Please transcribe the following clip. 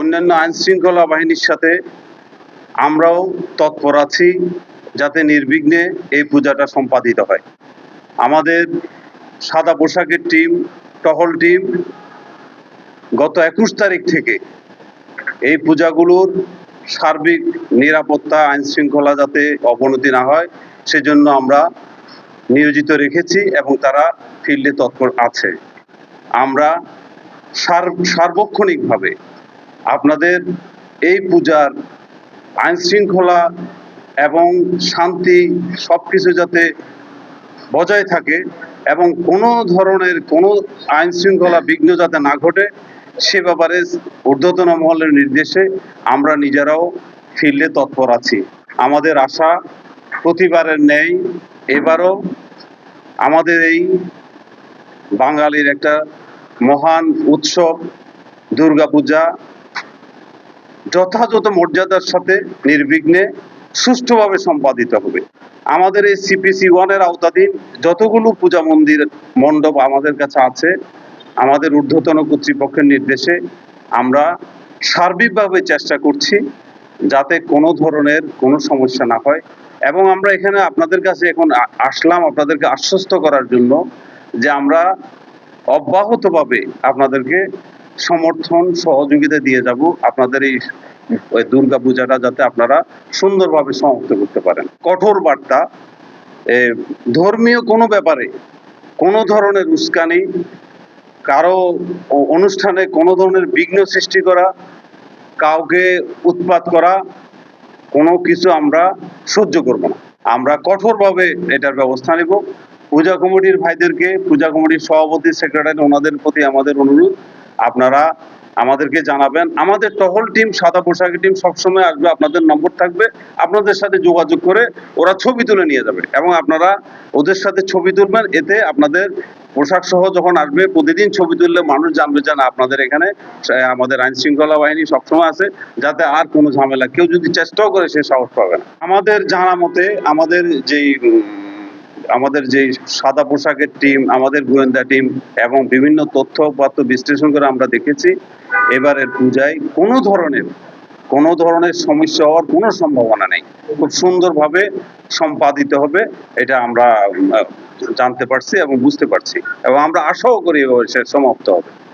অন্যান্য আইন শৃঙ্খলা বাহিনীর সাথে আমরাও তৎপর আছি যাতে নির্বিঘ্নে এই পূজাটা সম্পাদিত হয়। আমাদের সাদা পোশাকের টিম, টহল টিম গত একুশ তারিখ থেকে এই পূজাগুলোর সার্বিক নিরাপত্তা আইন শৃঙ্খলা যাতে অবনতি না হয়, সেজন্য আমরা নিয়োজিত রেখেছি এবং তারা ফিল্ডে তৎপর আছে। আমরা সার্বক্ষণিকভাবে আপনাদের এই পূজার আইন শৃঙ্খলা এবং শান্তি সবকিছু যাতে বজায় থাকে এবং কোনো ধরনের কোনো আইন শৃঙ্খলা বিঘ্ন যাতে না ঘটে, সে ব্যাপারে ঊর্ধ্বতন মহলের নির্দেশে আমরা নিজেরাও ফিল্ডে তৎপর আছি। আমাদের আশা প্রতিবারের ন্যায় এবারও আমাদের এই বাঙালির একটা মহান উৎসব, দুর্গাপূজা, যথাযথ মর্যাদার সাথে নির্বিঘ্নে সুষ্ঠুভাবে সম্পাদিত হবে। আমাদের এই সিপিসি ওয়ানের আওতাধীন যতগুলো পূজা মন্দির মণ্ডপ আমাদের কাছে আছে, আমাদের ঊর্ধ্বতন কর্তৃপক্ষের নির্দেশে আমরা সার্বিকভাবে চেষ্টা করছি যাতে কোনো ধরনের কোনো সমস্যা না হয় এবং আমরা এখানে আপনাদের কাছে এখন আসলাম আপনাদেরকে আশ্বস্ত করার জন্য যে আমরা অব্যাহতভাবে আপনাদেরকে সমর্থন, সহযোগিতা দিয়ে যাব। আপনাদের এই, ওই দুর্গা পূজাটা যাতে আপনারা সুন্দরভাবে সমাপ্ত করতে পারেন। কঠোর বার্তা। ধর্মীয় কোনো ব্যাপারে কোনো ধরনের উস্কানি, কারও অনুষ্ঠানে কোনো ধরনের বিঘ্ন সৃষ্টি করা, কাউকে উৎপাত করা, কোনো কিছু আমরা সহ্য করব না। আমরা কঠোরভাবে এটার ব্যবস্থা নেব। পূজা কমিটির ভাইদেরকে, পূজা কমিটির সভাপতি সেক্রেটারি ওনাদের প্রতি আমাদের অনুরোধ। আপনারা আমাদেরকে জানাবেন। আমাদের টহল টিম সাদা পোশাকের টিম সবসময় আসবে। আপনাদের নম্বর থাকবে। আপনাদের সাথে যোগাযোগ করে ওরা ছবি তুলে নিয়ে যাবে। এবং আপনারা ওদের সাথে ছবি তুলবেন। এতে আপনাদের পোশাক সহ যখন আসবে, প্রতিদিন ছবি তুললে মানুষ জানবে যে, না, আপনাদের এখানে আমাদের আইন শৃঙ্খলা বাহিনী সবসময় আছে, যাতে আর কোনো ঝামেলা, কেউ যদি চেষ্টাও করে, সে সাহস পাবে না। আমাদের জানা মতে, আমাদের যেই আমাদের যে সাদা পোশাকের টিম আমাদের গোয়েন্দা টিম এবং বিভিন্ন তথ্য পাত্র বিশ্লেষণ করে আমরা দেখেছি। এবারের পূজায় কোনো ধরনের কোনো ধরনের সমস্যা হওয়ার কোনো সম্ভাবনা নেই। খুব সুন্দরভাবে সম্পাদিত হবে, এটা আমরা জানতে পারছি এবং বুঝতে পারছি। এবং আমরা আশাও করি সে সমাপ্ত হবে।